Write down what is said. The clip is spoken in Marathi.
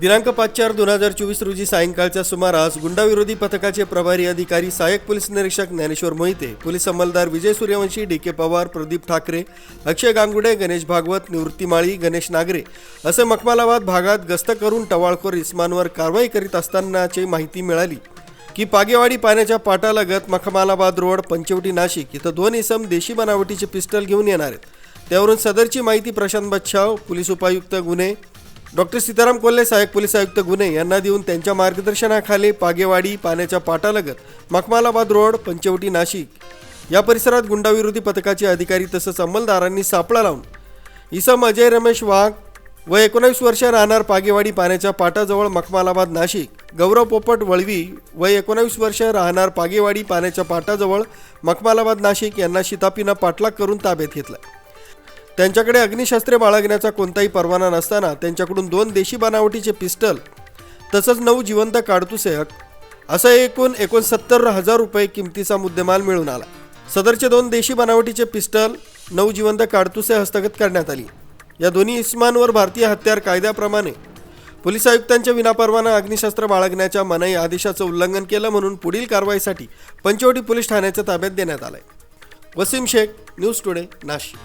दिनांक पाच चार दोन हजार चोवीस रोजी सायंकाळच्या सुमारास गुंडाविरोधी पथकाचे प्रभारी अधिकारी सहाय्यक पोलीस निरीक्षक ज्ञानेश्वर मोहिते पोलीस अंमलदार विजय सूर्यवंशी डी के पवार प्रदीप ठाकरे अक्षय गांगुडे गणेश भागवत निवृत्ती माळी गणेश नागरे असे मखमालाबाद भागात गस्त करून टवाळखोर इस्मांवर कारवाई करीत असतानाची माहिती मिळाली की पागेवाडी पाण्याच्या पाटालगत मखमालाबाद रोड पंचवटी नाशिक इथं दोन इसम देशी बनावटीचे पिस्टल घेऊन येणार आहेत. त्यावरून सदरची माहिती प्रशांत बच्छाव पोलीस उपायुक्त गुन्हे डॉक्टर सीताराम कोल्हे सहाय्यक पोलीस आयुक्त गुन्हे यांना देऊन त्यांच्या मार्गदर्शनाखाली पागेवाडी पाण्याच्या पाटालगत मखमालाबाद रोड पंचवटी नाशिक. या परिसरात गुंडाविरोधी पथकाचे अधिकारी तसंच अंमलदारांनी सापळा लावून इसम अजय रमेश वाघ व एकोणावीस वर्ष राहणार पागेवाडी पाण्याच्या पाटाजवळ मखमालाबाद नाशिक गौरव पोपट वळवी व एकोणावीस वर्ष राहणार पागेवाडी पाण्याच्या पाटाजवळ मखमालाबाद नाशिक यांना शितापीनं पाठलाग करून ताब्यात घेतलं. त्यांच्याकडे अग्निशस्त्रे बाळगण्याचा कोणताही परवाना नसताना त्यांच्याकडून दोन देशी बनावटीचे पिस्टल तसंच नऊ जिवंत काडतुसे असं एकूण एकोणसत्तर हजार रुपये किमतीचा मुद्देमाल मिळून आला. सदरचे दोन देशी बनावटीचे पिस्टल नऊ जिवंत काडतुसे हस्तगत करण्यात आली. या दोन्ही इस्मांवर भारतीय हत्यार कायद्याप्रमाणे पोलीस आयुक्तांच्या विनापरवाना अग्निशस्त्र बाळगण्याच्या मनाई आदेशाचं उल्लंघन केलं म्हणून पुढील कारवाईसाठी पंचवटी पोलीस ठाण्याच्या ताब्यात देण्यात आलंय. Wasim Shaikh news today Nashik.